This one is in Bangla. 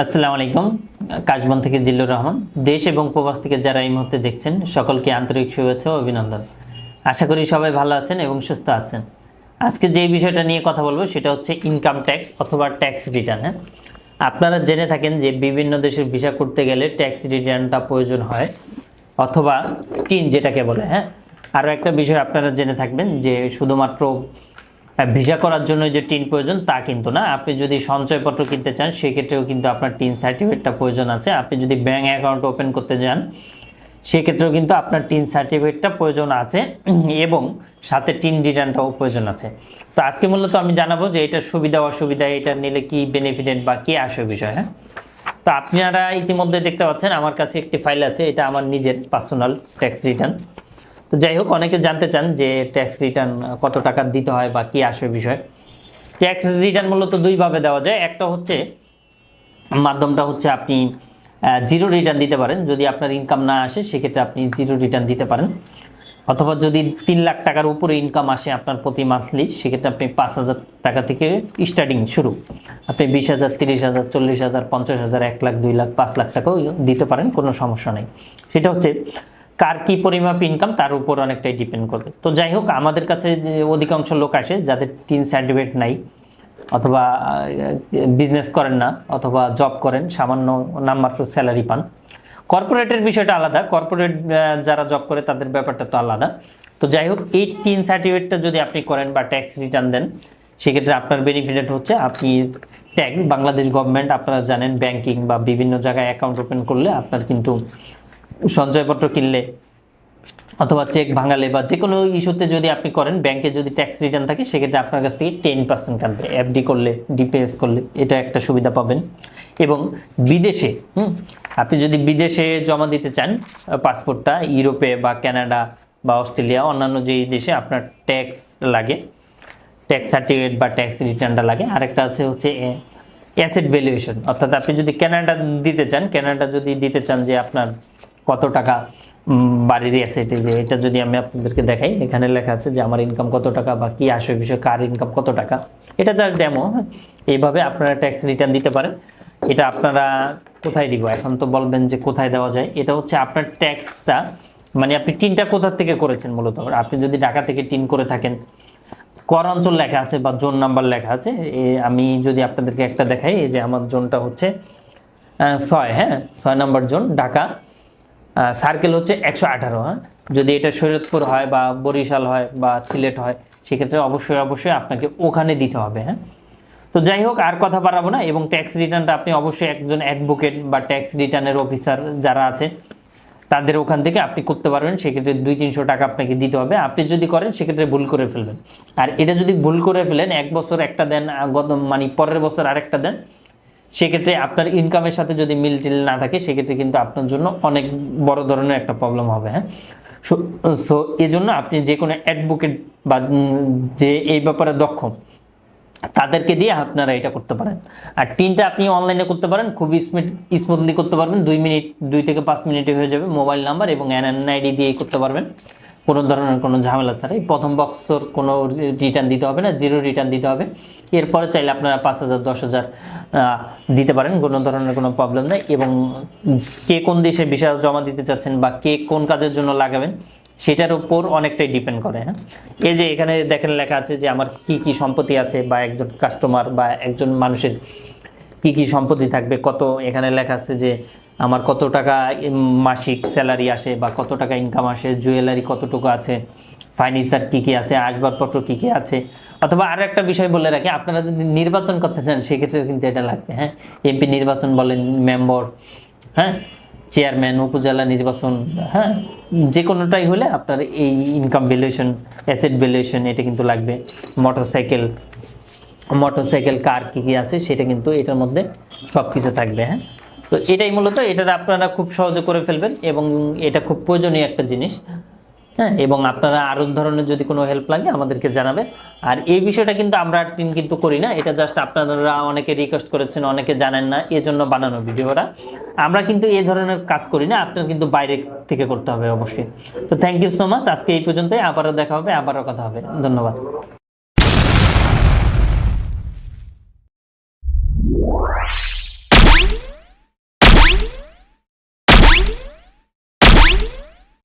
আসসালামু আলাইকুম। কাশবন থেকে জিল্লুর রহমান। দেশ এবং প্রবাস থেকে যারা এই মুহূর্তে দেখছেন, সকলকে আন্তরিক শুভেচ্ছা ও অভিনন্দন। আশা করি সবাই ভালো আছেন এবং সুস্থ আছেন। আজকে যে বিষয়টা নিয়ে কথা বলব, সেটা হচ্ছে ইনকাম ট্যাক্স অথবা ট্যাক্স রিটার্ন হ্যাঁ? আপনারা জেনে থাকেন যে বিভিন্ন দেশের ভিসা করতে গেলে ট্যাক্স রিটার্নটা প্রয়োজন হয়, অথবা টিন যেটাকে বলে হ্যাঁ? আরও একটা বিষয় আপনারা জেনে থাকবেন যে শুধুমাত্র ভিসা করার জন্য যে টিন প্রয়োজন তা কিন্তু না। আপনি যদি সঞ্চয়পত্র কিনতে চান, সেক্ষেত্রেও কিন্তু আপনার টিন সার্টিফিকেটটা প্রয়োজন আছে। আপনি যদি ব্যাঙ্ক অ্যাকাউন্ট ওপেন করতে যান, সেক্ষেত্রেও কিন্তু আপনার টিন সার্টিফিকেটটা প্রয়োজন আছে এবং সাথে টিন রিটার্নটাও প্রয়োজন আছে। তো আজকে মূলত আমি জানাব যে এটার সুবিধা, অসুবিধা, এটা নিলে কি বেনিফিটেড বা কী আসে বিষয় হ্যাঁ? তো আপনারা ইতিমধ্যে দেখতে পাচ্ছেন, আমার কাছে একটি ফাইল আছে, এটা আমার নিজের পার্সোনাল ট্যাক্স রিটার্ন তো যাই হোক, অনেকে জানতে চান যে ট্যাক্স রিটার্ন কত টাকা দিতে হয় বা কী আসে বিষয়। ট্যাক্স রিটার্ন মূলত দুইভাবে দেওয়া যায়। একটা হচ্ছে, মাধ্যমটা হচ্ছে আপনি জিরো রিটার্ন দিতে পারেন। যদি আপনার ইনকাম না আসে, সেক্ষেত্রে আপনি জিরো রিটার্ন দিতে পারেন। অথবা যদি তিন লাখ টাকার উপরে ইনকাম আসে আপনার প্রতি মান্থলি সেক্ষেত্রে আপনি পাঁচ হাজার টাকা থেকে স্টার্টিং শুরু। আপনি বিশ হাজার, তিরিশ হাজার, চল্লিশ হাজার, পঞ্চাশ হাজার, এক লাখ, দুই লাখ, পাঁচ লাখ টাকাও দিতে পারেন, কোনো সমস্যা নেই। সেটা হচ্ছে কার কি পরিমাপ ইনকাম তার উপর অনেকটাই ডিপেন্ড করবে। তো যাই হোক, আমাদের কাছে যে অধিকাংশ লোক আসে যাদের টিন সার্টিফিকেট নাই, অথবা বিজনেস করেন না, অথবা জব করেন, সামান্য নামমাত্র স্যালারি পান। কর্পোরেটের বিষয়টা আলাদা। কর্পোরেট যারা জব করে, তাদের ব্যাপারটা তো আলাদা। তো যাই হোক, এই টিন সার্টিফিকেটটা যদি আপনি করেন বা ট্যাক্স রিটার্ন দেন, সেক্ষেত্রে আপনার বেনিফিটেড হচ্ছে আপনি ট্যাক্স বাংলাদেশ গভর্নমেন্ট আপনারা জানেন ব্যাংকিং বা বিভিন্ন জায়গায় অ্যাকাউন্ট ওপেন করলে আপনার কিন্তু সঞ্চয়পত্র কিনলে অথবা চেক ভাঙালে বা যে কোনো ইস্যুতে যদি আপনি করেন ব্যাংকে যদি ট্যাক্স রিটার্ন থাকে, সেক্ষেত্রে আপনার কাছ থেকে টেন পার্সেন্ট কাটবে। এফডি করলে ডিপিএস করলে, এটা একটা সুবিধা পাবেন। এবং বিদেশে, হুম, আপনি যদি বিদেশে জমা দিতে চান পাসপোর্টটা ইউরোপে বা কানাডা বা অস্ট্রেলিয়া, অন্যান্য যেই দেশে আপনার ট্যাক্স লাগে ট্যাক্স সার্টিফিকেট বা ট্যাক্স রিটার্নটা লাগে। আরেকটা আছে হচ্ছে অ্যাসেট ভ্যালুয়েশন অর্থাৎ আপনি যদি ক্যানাডা দিতে চান ক্যানাডা যদি দিতে চান যে আপনার কত টাকা বাড়ির অ্যাসেটে যে, এটা যদি আমি আপনাদেরকে দেখাই, এখানে লেখা আছে যে আমার ইনকাম কত টাকা বা কি আসে বিষয়, কার ইনকাম কত টাকা। এটা যার ডেমো এইভাবে আপনারা ট্যাক্স রিটার্ন দিতে পারেন। এটা আপনারা কোথায় দিব? এখন তো বলবেন যে কোথায় দেওয়া যায়। এটা হচ্ছে আপনার ট্যাক্সটা মানে আপনি টিনটা কোথা থেকে করেছেন মূলত? আপনি যদি ঢাকা থেকে টিন করে থাকেন, কর অঞ্চল লেখা আছে বা জোন নাম্বার লেখা আছে আমি যদি আপনাদেরকে একটা দেখাই, এই যে আমার জোনটা হচ্ছে ছয় হ্যাঁ? ছয় নম্বর জোন, ঢাকা। সার্কেল হচ্ছে একশো আঠারো হ্যাঁ? যদি এটা শরীয়তপুর হয় বা বরিশাল হয় বা সিলেট হয়, সেক্ষেত্রে অবশ্যই অবশ্যই আপনাকে ওখানে দিতে হবে হ্যাঁ? তো যাই হোক, আর কথা বাড়াবো না, এবং ট্যাক্স রিটার্নটা আপনি অবশ্যই একজন অ্যাডভোকেট বা ট্যাক্স রিটার্নের অফিসার যারা আছে, তাদের ওখান থেকে আপনি করতে পারবেন, সেক্ষেত্রে দুই তিনশো টাকা আপনাকে দিতে হবে। আপনি যদি করেন, সেক্ষেত্রে ভুল করে ফেলবেন। আর এটা যদি ভুল করে ফেলেন, এক বছর একটা দেন গত মানে পরের বছর আরেকটা দেন সেক্ষেত্রে আপনার ইনকামের সাথে যদি মিল টিল না থাকে, সেক্ষেত্রে কিন্তু আপনার জন্য অনেক বড় ধরনের একটা প্রবলেম হবে হ্যাঁ? সো এই জন্য আপনি যে কোনো অ্যাডভোকেট বা যে এই ব্যাপারে দক্ষ, তাদেরকে দিয়ে আপনারা এটা করতে পারেন। আর টিনটা আপনি অনলাইনে করতে পারেন খুবই স্মুথলি করতে পারবেন। দুই মিনিট, দুই থেকে পাঁচ মিনিটে হয়ে যাবে মোবাইল নাম্বার এবং এনআইডি দিয়ে করতে পারবেন। কোনো ধরনের কোনো ঝামেলা ছাড়াই প্রথম বক্সর কোনো রিটার্ন দিতে হবে না জিরো রিটার্ন দিতে হবে। এরপরে চাইলে আপনারা পাঁচ হাজার, দশ হাজার দিতে পারেন, কোনো ধরনের কোনো প্রবলেম নেই। এবং কে কোন দেশে ভিসা জমা দিতে চাচ্ছেন বা কে কোন কাজের জন্য লাগাবেন, সেটার উপর অনেকটাই ডিপেন্ড করে হ্যাঁ। এই যে এখানে দেখেন লেখা আছে যে আমার কি কি সম্পত্তি আছে বা একজন কাস্টমার বা একজন মানুষের কি কি সম্পত্তি থাকবে? কত এখানে লেখা আছে যে আমার কত টাকা মাসিক স্যালারি আসে বা কত টাকা ইনকাম আসে জুয়েলারি কতটুকু আছে ফার্নিচার কী কী আছে, আসবাবপত্র কী কী আছে? অথবা আরও একটা বিষয় বলে রাখি, আপনারা যদি নির্বাচন করতে চান, সেক্ষেত্রে কিন্তু এটা লাগবে হ্যাঁ? এমপি নির্বাচন বলেন মেম্বর হ্যাঁ? চেয়ারম্যান উপজেলা নির্বাচন হ্যাঁ? যে কোনোটাই হলে আপনার এই ইনকাম ভ্যালুয়েশন অ্যাসেট ভ্যালুয়েশন এটা কিন্তু লাগবে। মোটরসাইকেল মোটরসাইকেল কার কী কী আছে, সেটা কিন্তু এটার মধ্যে সব কিছু থাকবে হ্যাঁ? তো এটাই মূলত এটা আপনারা খুব সহজে করে ফেলবেন এবং এটা খুব প্রয়োজনীয় একটা জিনিস হ্যাঁ? এবং আপনারা আরও ধরনের যদি কোনো হেল্প লাগে, আমাদেরকে জানাবেন। আর এই বিষয়টা কিন্তু আমরা টিম কিন্তু করি না, এটা জাস্ট আপনারা অনেকে রিকোয়েস্ট করেছেন, অনেকে জানেন না এই জন্য বানানো ভিডিওটা আমরা কিন্তু এই ধরনের কাজ করি না, আপনার কিন্তু বাইরে থেকে করতে হবে অবশ্যই। তো থ্যাংক ইউ সো মাচ আজকে এই পর্যন্তই, আবারও দেখা হবে, আবারও কথা হবে। ধন্যবাদ।